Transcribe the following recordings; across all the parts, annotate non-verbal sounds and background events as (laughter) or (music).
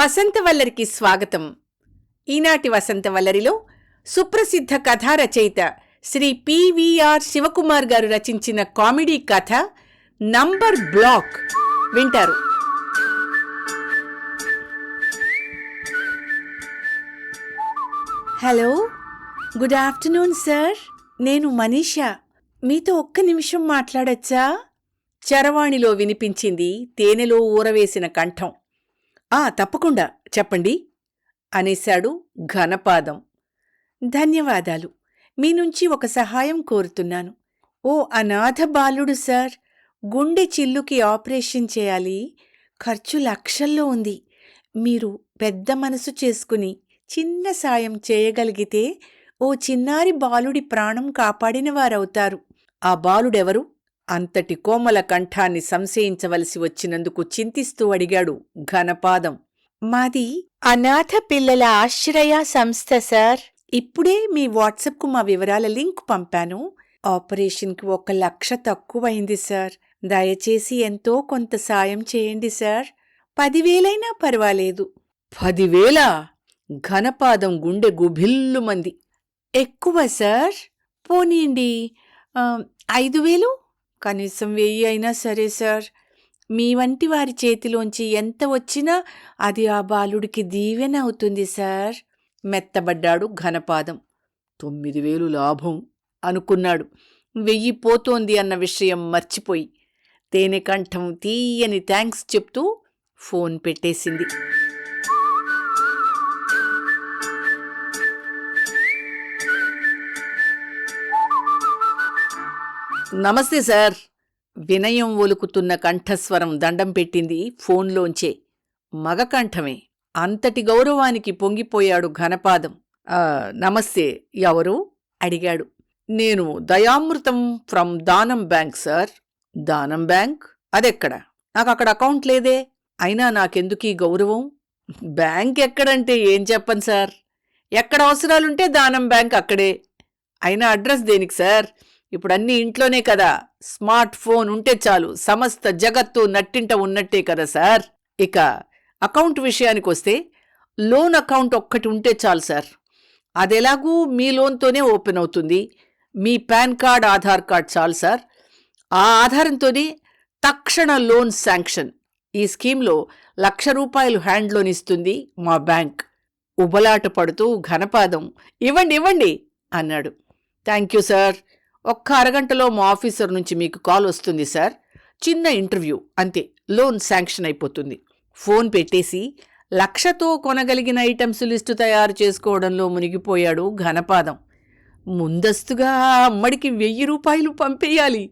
వసంతవల్లరికి స్వాగతం. ఈనాటి వసంతవల్లరిలో సుప్రసిద్ధ కథా రచయిత శ్రీ పివిఆర్ శివకుమార్ గారు రచించిన కామెడీ కథ నంబర్ బ్లాక్ వింటారు. Hello good afternoon sir. నేను మనీషా. మీతో ఒక్క నిమిషం మాట్లాడచ్చా? చరవాణిలో వినిపించింది తేనెలో ఊరవేసిన కంఠం. ఆ తప్పకుండా చెప్పండి అనేశాడు ఘనపాదం. ధన్యవాదాలు. మీ నుంచి ఒక సహాయం కోరుతున్నాను. ఓ అనాథ బాలుడు సార్ గుండె చిల్లుకి ఆపరేషన్ చేయాలి. ఖర్చు లక్షల్లో ఉంది. మీరు పెద్ద మనసు చేసుకుని చిన్న సాయం చేయగలిగితే ఓ చిన్నారి బాలుడి ప్రాణం కాపాడినవారవుతారు ఆ బాలుడెవరు? అంతటి కోమల కంఠాన్ని సంశయించవలసి వచ్చినందుకు చింతిస్తూ అడిగాడు ఘనపాదం. మాది అనాథ పిల్లల ఆశ్రయ సంస్థ సార్. ఇప్పుడే మీ వాట్సాప్కు మా వివరాల లింక్ పంపాను. ఆపరేషన్కి ఒక లక్ష తక్కువైంది సార్. దయచేసి ఎంతో కొంత సాయం చేయండి సార్. పదివేలైనా పర్వాలేదు. పదివేల? ఘనపాదం గుండె గుభిల్లుమంది. ఎక్కువ సార్. పోనీయండి. ఐదు వేలు? కనీసం వెయ్యి అయినా సరే సార్. మీ వంటి వారి చేతిలోంచి ఎంత వచ్చినా అది ఆ బాలుడికి దీవెన అవుతుంది సార్. మెత్తబడ్డాడు ఘనపాదం. తొమ్మిది వేలు లాభం అనుకున్నాడు. వెయ్యి పోతోంది అన్న విషయం మర్చిపోయి. తేనె కంఠం తీయని థ్యాంక్స్ చెప్తూ ఫోన్ పెట్టేసింది. నమస్తే సార్. వినయం ఒలుకుతున్న కంఠస్వరం దండం పెట్టింది ఫోన్లోంచే. మగ కంఠమే అంతటి గౌరవానికి పొంగిపోయాడు ఘనపాదం. నమస్తే ఎవరు? అడిగాడు. నేను Dayamrutham from Danam bank sir. Danam bank? అదెక్కడ? నాకు అక్కడ అకౌంట్ లేదే. అయినా నాకెందుకీ గౌరవం? బ్యాంక్ ఎక్కడంటే ఏం చెప్పను సార్? ఎక్కడ అవసరాలుంటే దానం బ్యాంక్ అక్కడే. అయినా అడ్రస్ దేనికి సార్? ఇప్పుడు అన్నీ ఇంట్లోనే కదా. స్మార్ట్ ఫోన్ ఉంటే చాలు. సమస్త జగత్తు నట్టింట ఉన్నట్టే కదా సార్. ఇక అకౌంట్ విషయానికి వస్తే లోన్ అకౌంట్ ఒక్కటి ఉంటే చాలు సార్. అదెలాగూ మీ లోన్తోనే ఓపెన్ అవుతుంది. మీ పాన్ కార్డ్ ఆధార్ కార్డ్ చాలు సార్. ఆ ఆధారంతోనే తక్షణ లోన్ శాంక్షన్. ఈ స్కీమ్లో లక్ష రూపాయలు హ్యాండ్ లోన్ ఇస్తుంది మా బ్యాంక్. ఉబలాట పడుతూ ఘనపాదం. ఇవ్వండి ఇవ్వండి అన్నాడు. Thank you sir. ఒక్క అరగంటలో మా ఆఫీసర్ నుంచి మీకు కాల్ వస్తుంది సార్. చిన్న ఇంటర్వ్యూ అంతే. లోన్ శాంక్షన్ అయిపోతుంది. ఫోన్ పెట్టేసి లక్షతో కొనగలిగిన ఐటమ్స్ లిస్టు తయారు చేసుకోవడంలో మునిగిపోయాడు ఘనపాదం. ముందస్తుగా అమ్మడికి వెయ్యి రూపాయలు పంపేయాలి.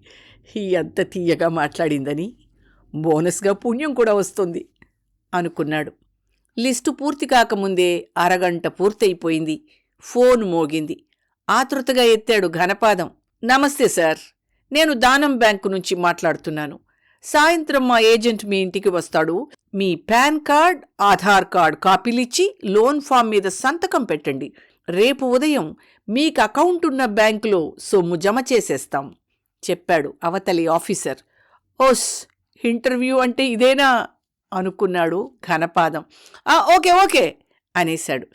ఎంత తీయగా మాట్లాడిందని. బోనస్గా పుణ్యం కూడా వస్తుంది అనుకున్నాడు. లిస్టు పూర్తి కాకముందే అరగంట పూర్తయిపోయింది. ఫోన్ మోగింది. ఆతృతగా ఎత్తాడు ఘనపాదం. నమస్తే సార్. నేను దానం బ్యాంకు నుంచి మాట్లాడుతున్నాను. సాయంత్రం మా ఏజెంట్ మీ ఇంటికి వస్తాడు. మీ పాన్ కార్డ్ ఆధార్ కార్డ్ కాపీలిచ్చి లోన్ ఫామ్ మీద సంతకం పెట్టండి. రేపు ఉదయం మీకు అకౌంట్ ఉన్న బ్యాంకులో సొమ్ము జమ చేసేస్తాం చెప్పాడు అవతలి ఆఫీసర్. ఓస్ ఇంటర్వ్యూ అంటే ఇదేనా? అనుకున్నాడు ఘనపాదం. ఓకే ఓకే అనేశాడు.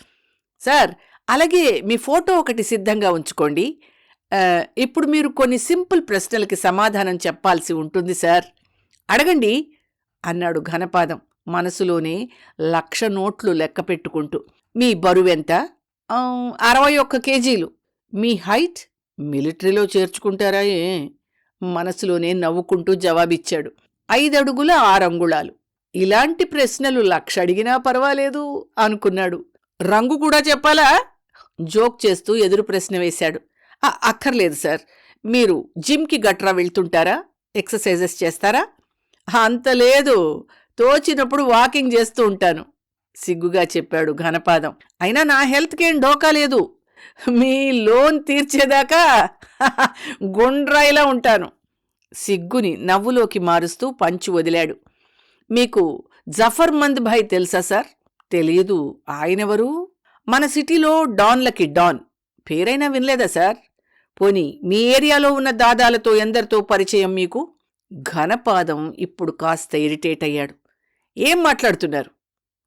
సార్ అలాగే మీ ఫోటో ఒకటి సిద్ధంగా ఉంచుకోండి. ఇప్పుడు మీరు కొన్ని సింపుల్ ప్రశ్నలకి సమాధానం చెప్పాల్సి ఉంటుంది సార్. అడగండి అన్నాడు ఘనపాదం మనసులోనే లక్ష నోట్లు లెక్క పెట్టుకుంటూ. మీ బరువెంత అరవై ఒక్క కేజీలు. మీ హైట్? మిలిటరీలో చేర్చుకుంటారా ఏ? మనసులోనే నవ్వుకుంటూ జవాబిచ్చాడు. ఐదడుగుల ఆరంగుళాలు. ఇలాంటి ప్రశ్నలు లక్ష అడిగినా పర్వాలేదు అనుకున్నాడు. రంగు కూడా చెప్పాలా? జోక్ చేస్తూ ఎదురు ప్రశ్న వేశాడు. అక్కర్లేదు సార్. మీరు జిమ్కి గట్రా వెళ్తుంటారా? ఎక్సర్సైజెస్ చేస్తారా? అంత లేదు. తోచినప్పుడు వాకింగ్ చేస్తూ ఉంటాను. సిగ్గుగా చెప్పాడు ఘనపాదం. అయినా నా హెల్త్కేం డోకా లేదు. మీ లోన్ తీర్చేదాకా (laughs) గుండ్రాయిలా ఉంటాను. సిగ్గుని నవ్వులోకి మారుస్తూ పంచు వదిలాడు. మీకు జఫర్ మంద్ భాయ్ తెలుసా సార్? తెలియదు. ఆయనెవరు మన సిటీలో డాన్లకి డాన్. పేరైనా వినలేదా సార్? పోనీ మీ ఏరియాలో ఉన్న దాదాలతో ఎందరితో పరిచయం మీకు? ఘనపాదం ఇప్పుడు కాస్త ఇరిటేట్ అయ్యాడు. ఏం మాట్లాడుతున్నారు?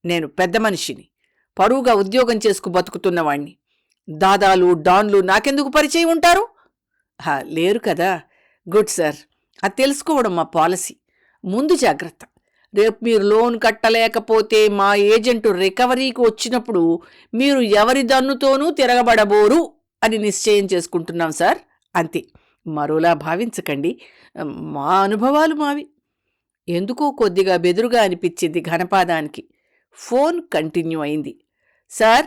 నేను పెద్ద మనిషిని. పరువుగా ఉద్యోగం చేసుకు బతుకుతున్నవాణ్ణి దాదాలు డాన్లు నాకెందుకు పరిచయం ఉంటారు? హా, లేరు కదా. Good sir. అది తెలుసుకోవడం మా పాలసీ. ముందు జాగ్రత్త. రేపు మీరు లోన్ కట్టలేకపోతే మా ఏజెంటు రికవరీకి వచ్చినప్పుడు మీరు ఎవరి దన్నుతోనూ తిరగబడబోరు. అని నిశ్చయం చేసుకుంటున్నాం సార్. అంతే. మరోలా భావించకండి. మా అనుభవాలు మావి. ఎందుకో కొద్దిగా బెదురుగా అనిపించింది ఘనపాదానికి. ఫోన్ కంటిన్యూ అయింది. సార్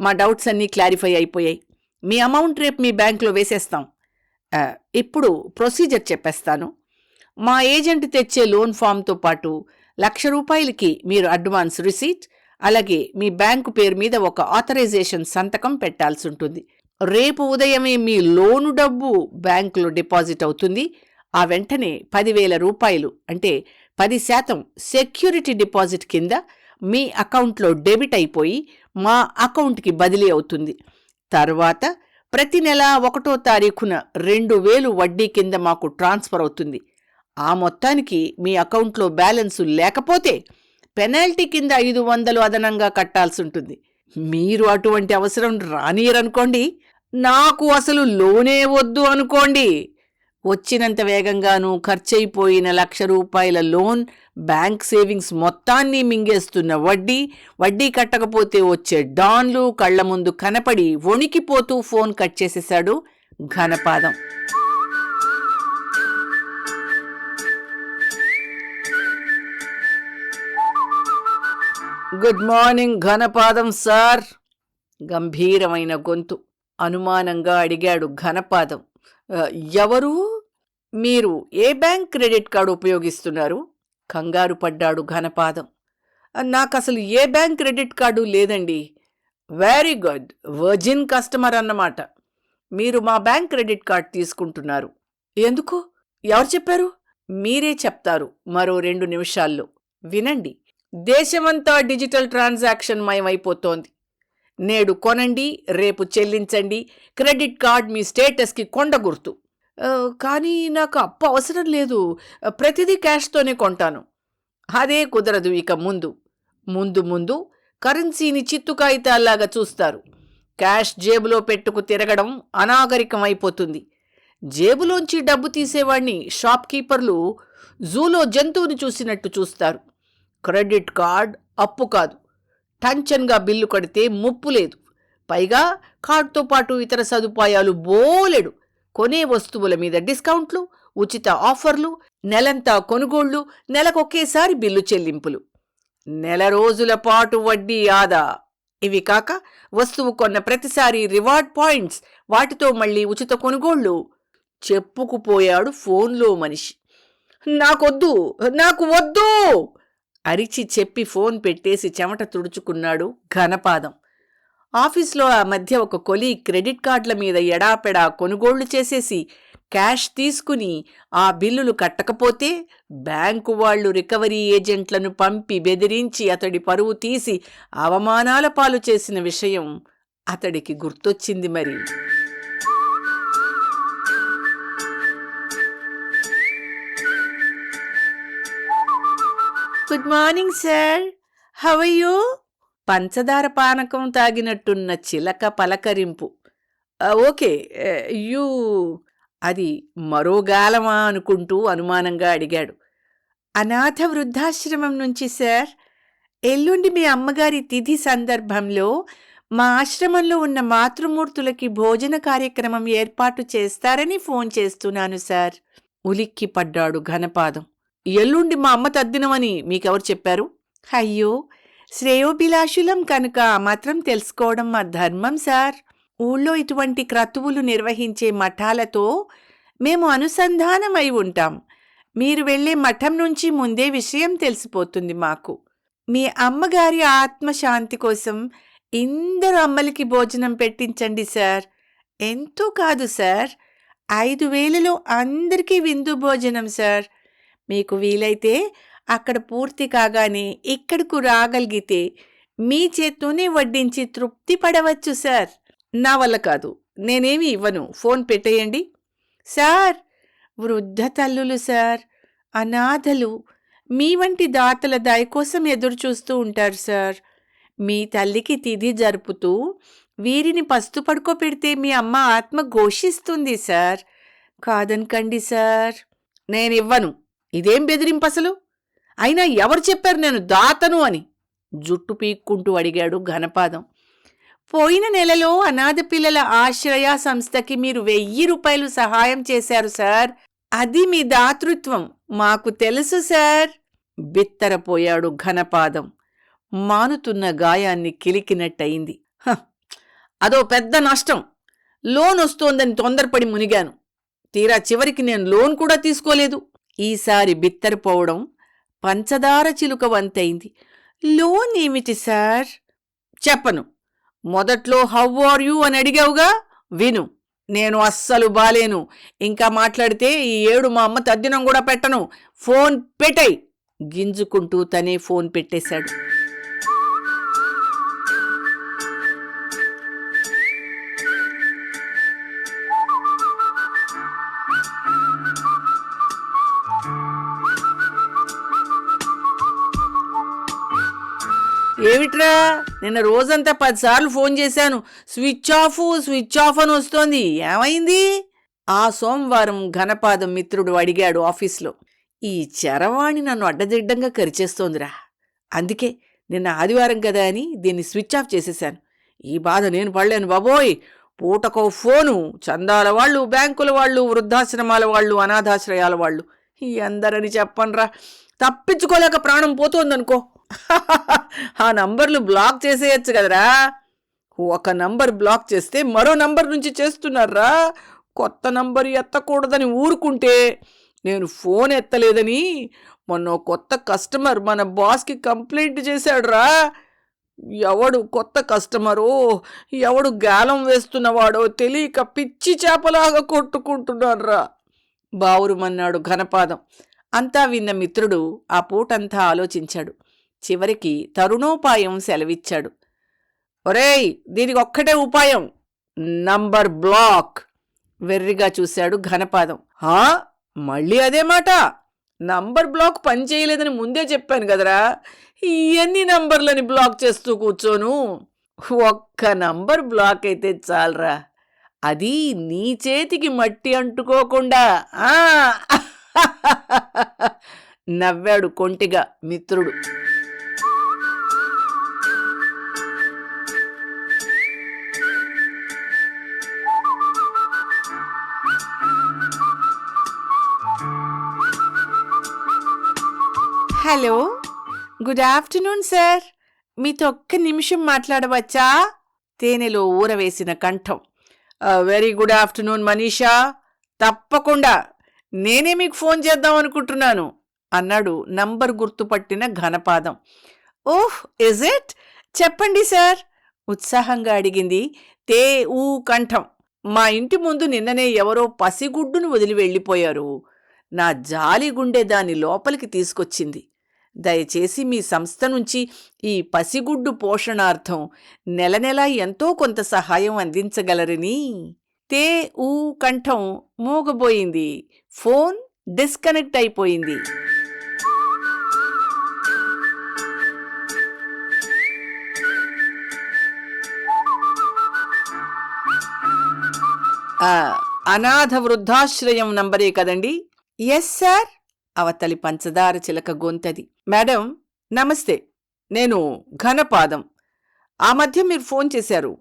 మా డౌట్స్ అన్నీ క్లారిఫై అయిపోయాయి. మీ అమౌంట్ రేపు మీ బ్యాంక్లో వేసేస్తాం. ఇప్పుడు ప్రొసీజర్ చెప్పేస్తాను. మా ఏజెంట్ తెచ్చే లోన్ ఫామ్తో పాటు లక్ష రూపాయలకి మీరు అడ్వాన్స్ రిసీట్ అలాగే మీ బ్యాంకు పేరు మీద ఒక ఆథరైజేషన్ సంతకం పెట్టాల్సి ఉంటుంది. రేపు ఉదయమే మీ లోను డబ్బు బ్యాంకులో డిపాజిట్ అవుతుంది. ఆ వెంటనే పదివేల రూపాయలు అంటే పది శాతం సెక్యూరిటీ డిపాజిట్ కింద మీ అకౌంట్లో డెబిట్ అయిపోయి మా అకౌంట్కి బదిలీ అవుతుంది. తర్వాత ప్రతి నెల ఒకటో తారీఖున రెండు వేలు వడ్డీ కింద మాకు ట్రాన్స్ఫర్ అవుతుంది. ఆ మొత్తానికి మీ అకౌంట్లో బ్యాలెన్సు లేకపోతే పెనాల్టీ కింద ఐదు వందలు అదనంగా కట్టాల్సి ఉంటుంది. మీరు అటువంటి అవసరం రానియరనుకోండి. నాకు అసలు లోనే వద్దు అనుకోండి. వచ్చినంత వేగంగాను ఖర్చయిపోయిన లక్ష రూపాయల లోన్ బ్యాంక్ సేవింగ్స్ మొత్తాన్ని మింగేస్తున్న వడ్డీ వడ్డీ కట్టకపోతే వచ్చే డాన్లు కళ్ళ ముందు కనపడి వణికిపోతూ ఫోన్ కట్ చేసేశాడు Ghanapadam. Good morning Ghanapadam sir. గంభీరమైన గొంతు. అనుమానంగా అడిగాడు ఘనపాదం. ఎవరు? మీరు ఏ బ్యాంక్ క్రెడిట్ కార్డు ఉపయోగిస్తున్నారు? కంగారు పడ్డాడు ఘనపాదం. నాకు నాకసలు ఏ బ్యాంక్ క్రెడిట్ కార్డు లేదండి. Very good. వర్జిన్ కస్టమర్ అన్నమాట. మీరు మా బ్యాంక్ క్రెడిట్ కార్డ్ తీసుకుంటున్నారు. ఎందుకు? ఎవరు చెప్పారు? మీరే చెప్తారు మరో రెండు నిమిషాల్లో. వినండి. దేశమంతా డిజిటల్ ట్రాన్సాక్షన్ మయమైపోతోంది. నేడు కొనండి రేపు చెల్లించండి. క్రెడిట్ కార్డ్ మీ స్టేటస్కి కొండ గుర్తు. కానీ నాకు అప్పు అవసరం లేదు. ప్రతిదీ క్యాష్తోనే కొంటాను. అదే కుదరదు ఇక ముందు. ముందు ముందు కరెన్సీని చిత్తు కాగితాల్లాగా చూస్తారు. క్యాష్ జేబులో పెట్టుకు తిరగడం అనాగరికం అయిపోతుంది జేబులోంచి డబ్బు తీసేవాణ్ణి షాప్ కీపర్లు జూలో జంతువుని చూసినట్టు చూస్తారు. క్రెడిట్ కార్డ్ అప్పు కాదు. టంచన్గా బిల్లు కడితే ముప్పు లేదు. పైగా కార్డుతో పాటు ఇతర సదుపాయాలు బోలెడు. కొనే వస్తువుల మీద డిస్కౌంట్లు ఉచిత ఆఫర్లు నెలంతా కొనుగోళ్ళు నెలకొకేసారి బిల్లు చెల్లింపులు. నెల రోజుల పాటు వడ్డీ ఆదా. ఇవి కాక వస్తువు కొన్న ప్రతిసారి రివార్డ్ పాయింట్స్ వాటితో మళ్ళీ ఉచిత కొనుగోళ్ళు. చెప్పుకుపోయాడు ఫోన్లో మనిషి. నాకొద్దు నాకు వద్దు! అరిచి చెప్పి ఫోన్ పెట్టేసి చెమట తుడుచుకున్నాడు ఘనపాదం. ఆఫీస్లో ఆ మధ్య ఒక కొలి క్రెడిట్ కార్డుల మీద ఎడాపెడా కొనుగోళ్ళు చేసేసి క్యాష్ తీసుకుని ఆ బిల్లులు కట్టకపోతే బ్యాంకు వాళ్ళు రికవరీ ఏజెంట్లను పంపి బెదిరించి అతడి పరువు తీసి అవమానాల పాలు చేసిన విషయం అతడికి గుర్తొచ్చింది మరి. గుడ్ మార్నింగ్ సార్ హవయ్యూ పంచదార పానకం తాగినట్టున్న చిలక పలకరింపు. ఓకే యూ అది మరో గాలమా అనుకుంటూ అనుమానంగా అడిగాడు. అనాథ వృద్ధాశ్రమం నుంచి సార్. ఎల్లుండి మీ అమ్మగారి తిథి సందర్భంలో మా ఆశ్రమంలో ఉన్న మాతృమూర్తులకి భోజన కార్యక్రమం ఏర్పాటు చేస్తారని ఫోన్ చేస్తున్నాను సార్. ఉలిక్కి పడ్డాడు ఘనపాదం. ఎల్లుండి మా అమ్మ తద్దినమని మీకెవరు చెప్పారు? అయ్యో శ్రేయోభిలాషులం కనుక మాత్రం తెలుసుకోవడం మా ధర్మం సార్. ఊళ్ళో ఇటువంటి క్రతువులు నిర్వహించే మఠాలతో మేము అనుసంధానమై ఉంటాం. మీరు వెళ్ళే మఠం నుంచి ముందే విషయం తెలిసిపోతుంది మాకు. మీ అమ్మగారి ఆత్మశాంతి కోసం ఇందరు అమ్మలకి భోజనం పెట్టించండి సార్. ఎంతో కాదు సార్. ఐదు వేలలో అందరికీ విందు భోజనం సార్. మీకు వీలైతే అక్కడ పూర్తి కాగానే ఇక్కడకు రాగలిగితే మీ చేత్తోనే వడ్డించి తృప్తి పడవచ్చు సార్. నా వల్ల కాదు. నేనేమి ఇవ్వను. ఫోన్ పెట్టేయండి. సార్! వృద్ధ తల్లులు సార్! అనాథలు! మీ వంటి దాతల దయ కోసం ఎదురు చూస్తూ ఉంటారు సార్. మీ తల్లికి తిథి జరుపుతూ వీరిని పస్తు పడుకోపెడితే మీ అమ్మ ఆత్మ ఘోషిస్తుంది సార్. కాదనకండి సార్. నేనివ్వను. ఇదేం బెదిరింపు అసలు అయినా ఎవరు చెప్పారు నేను దాతను అని? జుట్టు పీక్కుంటూ అడిగాడు ఘనపాదం. పోయిన నెలలో అనాథ పిల్లల ఆశ్రయ సంస్థకి మీరు వెయ్యి రూపాయలు సహాయం చేశారు సార్. అది మీ దాతృత్వం. మాకు తెలుసు సార్. బిత్తరపోయాడు ఘనపాదం. మానుతున్న గాయాన్ని కిలికినట్టయింది. "హ, అదో పెద్ద నష్టం. లోన్ వస్తోందని తొందరపడి మునిగాను. తీరా చివరికి నేను లోన్ కూడా తీసుకోలేదు. ఈసారి బిత్తరపోవడం పంచదార చిలుక వంతైంది. లోన్ ఏమిటి సార్? చెప్పను. మొదట్లో హౌ ఆర్ యూ అని అడిగావుగా? విను. నేను అస్సలు బాలేను. ఇంకా మాట్లాడితే ఈ ఏడు మా అమ్మ తద్దినం కూడా పెట్టను. ఫోన్ పెట్టై గింజుకుంటూ తనే ఫోన్ పెట్టేశాడు. ఏమిట్రా నిన్న రోజంతా పదిసార్లు ఫోన్ చేశాను. స్విచ్ ఆఫ్ స్విచ్ ఆఫ్ అని వస్తోంది. ఏమైంది? ఆ సోమవారం ఘనపాదం మిత్రుడు అడిగాడు ఆఫీస్లో. ఈ చరవాణి నన్ను అడ్డదిడ్డంగా కరిచేస్తోందిరా. అందుకే నిన్న ఆదివారం కదా అని దీన్ని స్విచ్ ఆఫ్ చేసేశాను. ఈ బాధ నేను పడలేను బాబోయ్. పూటకో ఫోను చందాల వాళ్ళు బ్యాంకుల వాళ్ళు వృద్ధాశ్రమాల వాళ్ళు అనాథాశ్రయాల వాళ్ళు. ఈ అందరని చెప్పనరా. తప్పించుకోలేక ప్రాణం పోతోందనుకో. (laughs) ఆ నంబర్లు బ్లాక్ చేసేయచ్చు కదరా. ఒక నంబర్ బ్లాక్ చేస్తే మరో నంబర్ నుంచి చేస్తున్నారా? కొత్త నంబర్ ఎత్తకూడదని ఊరుకుంటే నేను ఫోన్ ఎత్తలేదని మొన్న కొత్త కస్టమర్ మన బాస్కి కంప్లైంట్ చేశాడురా. ఎవడు కొత్త కస్టమరో ఎవడు గాలం వేస్తున్నవాడో తెలియక పిచ్చి చేపలాగా కొట్టుకుంటున్నారా బావురుమన్నాడు ఘనపాదం. అంతా విన్న మిత్రుడు ఆ పూటంతా ఆలోచించాడు. చివరికి తరుణోపాయం సెలవిచ్చాడు. ఒరేయ్ దీనికి ఒక్కటే ఉపాయం. Number block. వెర్రిగా చూశాడు ఘనపాదం. హా? మళ్ళీ అదే మాట? నంబర్ బ్లాక్ పనిచేయలేదని ముందే చెప్పాను కదరా. ఎన్ని నంబర్లని బ్లాక్ చేస్తూ కూర్చోను? ఒక్క నంబర్ బ్లాక్ అయితే చాలరా. అది నీ చేతికి మట్టి అంటుకోకుండా. ఆ! (laughs) నవ్వాడు కొంటిగా మిత్రుడు. హలో. Good afternoon sir. మీతో ఒక్క నిమిషం మాట్లాడవచ్చా? తేనెలో ఊరవేసిన కంఠం. Very good afternoon Manisha. తప్పకుండా. నేనే మీకు ఫోన్ చేద్దాం అనుకుంటున్నాను అన్నాడు నంబర్ గుర్తుపట్టిన ఘనపాదం. Oh is it? చెప్పండి సార్ ఉత్సాహంగా అడిగింది తే ఊ కంఠం. మా ఇంటి ముందు నిన్ననే ఎవరో పసిగుడ్డును వదిలి వెళ్ళిపోయారు. నా జాలి గుండె దాని లోపలికి తీసుకొచ్చింది. దయచేసి మీ సంస్థ నుంచి ఈ పసిగుడ్డు పోషణార్థం నెల నెలా ఎంతో కొంత సహాయం అందించగలరని. తే ఊ కంఠం మూగబోయింది. ఫోన్ డిస్కనెక్ట్ అయిపోయింది. అనాథ వృద్ధాశ్రయం నంబరే కదండి. Yes sir? అవతలి పంచదార చిలక గొంతది. మేడం నమస్తే. నేను ఘనపాదం. ఆ మధ్య మీరు ఫోన్ చేశారు.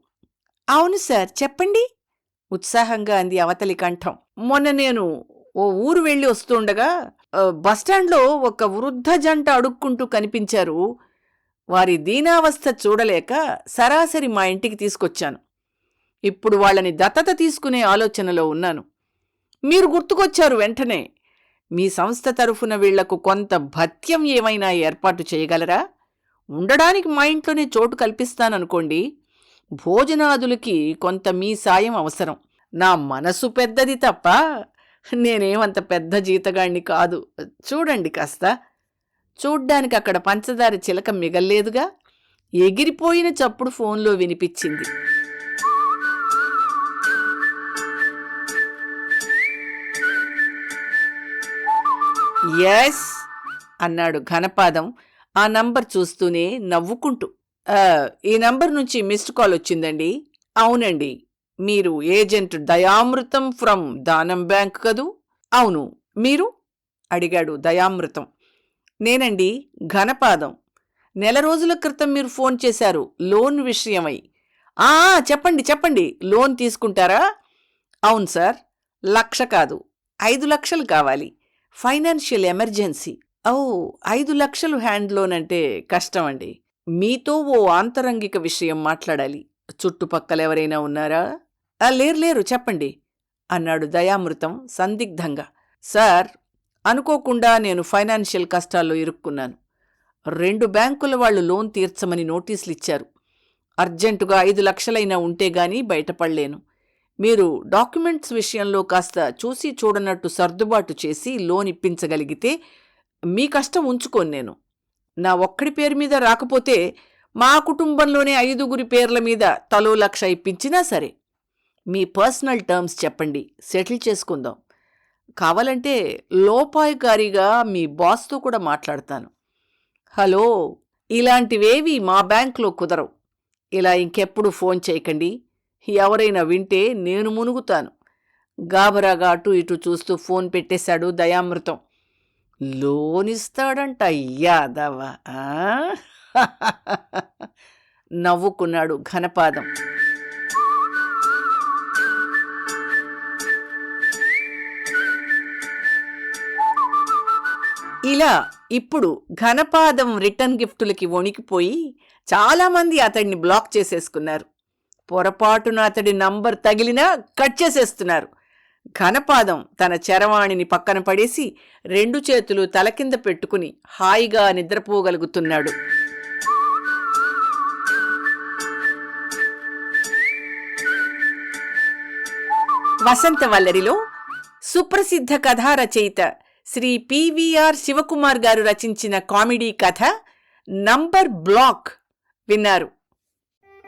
అవును సార్. చెప్పండి. ఉత్సాహంగా అంది అవతలి కంఠం. మొన్న నేను ఓ ఊరు వెళ్ళి వస్తుండగా బస్టాండ్లో ఒక వృద్ధ జంట అడుక్కుంటూ కనిపించారు. వారి దీనావస్థ చూడలేక సరాసరి మా ఇంటికి తీసుకొచ్చాను. ఇప్పుడు వాళ్ళని దత్తత తీసుకునే ఆలోచనలో ఉన్నాను. మీరు గుర్తుకొచ్చారు వెంటనే. మీ సంస్థ తరఫున వీళ్ళకు కొంత భత్యం ఏమైనా ఏర్పాటు చేయగలరా? ఉండడానికి మా ఇంట్లోనే చోటు కల్పిస్తాననుకోండి భోజనాదులకి కొంత మీ సాయం అవసరం. నా మనసు పెద్దది తప్ప నేనేమంత పెద్ద జీతగాణ్ణి కాదు. చూడండి కాస్త. చూడ్డానికి అక్కడ పంచదార చిలక మిగల్లేదుగా. ఎగిరిపోయిన చప్పుడు ఫోన్లో వినిపించింది. ఎస్ అన్నాడు ఘనపాదం. ఆ నంబర్ చూస్తూనే నవ్వుకుంటూ. ఈ నంబర్ నుంచి మిస్డ్ కాల్ వచ్చిందండి. అవునండి మీరు agent Dayamrutham from Danam bank కదూ? అవును మీరు? అడిగాడు దయామృతం. నేనండి ఘనపాదం. నెల రోజుల క్రితం మీరు ఫోన్ చేశారు లోన్ విషయమై. ఆ చెప్పండి చెప్పండి లోన్ తీసుకుంటారా? అవును సార్ లక్ష కాదు ఐదు లక్షలు కావాలి. Financial emergency. ఓ ఐదు లక్షలు హ్యాండ్లోనంటే కష్టం అండి మీతో ఓ ఆంతరంగిక విషయం మాట్లాడాలి. చుట్టుపక్కల ఎవరైనా ఉన్నారా? "ఆ, లేరు లేరు చెప్పండి అన్నాడు దయామృతం సందిగ్ధంగా. సార్ అనుకోకుండా నేను ఫైనాన్షియల్ కష్టాల్లో ఇరుక్కున్నాను. రెండు బ్యాంకుల వాళ్ళు లోన్ తీర్చమని నోటీసులు ఇచ్చారు అర్జెంటుగా ఐదు లక్షలైనా ఉంటే గానీ బయటపడలేను. మీరు డాక్యుమెంట్స్ విషయంలో కాస్త చూసి చూడనట్టు సర్దుబాటు చేసి లోన్ ఇప్పించగలిగితే మీ కష్టం ఉంచుకోను నేను. నా ఒక్కడి పేరు మీద రాకపోతే మా కుటుంబంలోనే ఐదుగురి పేర్ల మీద తలో లక్ష ఇప్పించినా సరే. మీ పర్సనల్ టర్మ్స్ చెప్పండి. సెటిల్ చేసుకుందాం. కావాలంటే లోపాయకారిగా మీ బాస్తో కూడా మాట్లాడతాను. హలో ఇలాంటివేవి మా బ్యాంక్లో కుదరవు. ఇలా ఇంకెప్పుడు ఫోన్ చేయకండి. ఎవరైనా వింటే నేను మునుగుతాను. గాబరాగా అటు ఇటు చూస్తూ ఫోన్ పెట్టేశాడు దయామృతం. లోన్ ఇస్తాడంట యాదవ ఆ? (laughs) నవ్వుకున్నాడు ఘనపాదం. ఇలా ఇప్పుడు ఘనపాదం రిటర్న్ గిఫ్టులకి వణికిపోయి చాలామంది అతడిని బ్లాక్ చేసేసుకున్నారు. పొరపాటున అతడి నంబర్ తగిలినా కట్ చేసేస్తున్నారు. ఘనపాదం తన చరవాణిని పక్కన పడేసి రెండు చేతులు తల కింద పెట్టుకుని హాయిగా నిద్రపోగలుగుతున్నాడు. వసంతవల్లరిలో సుప్రసిద్ధ కథా రచయిత శ్రీ పివిఆర్ శివకుమార్ గారు రచించిన కామెడీ కథ నంబర్ బ్లాక్ విన్నారు.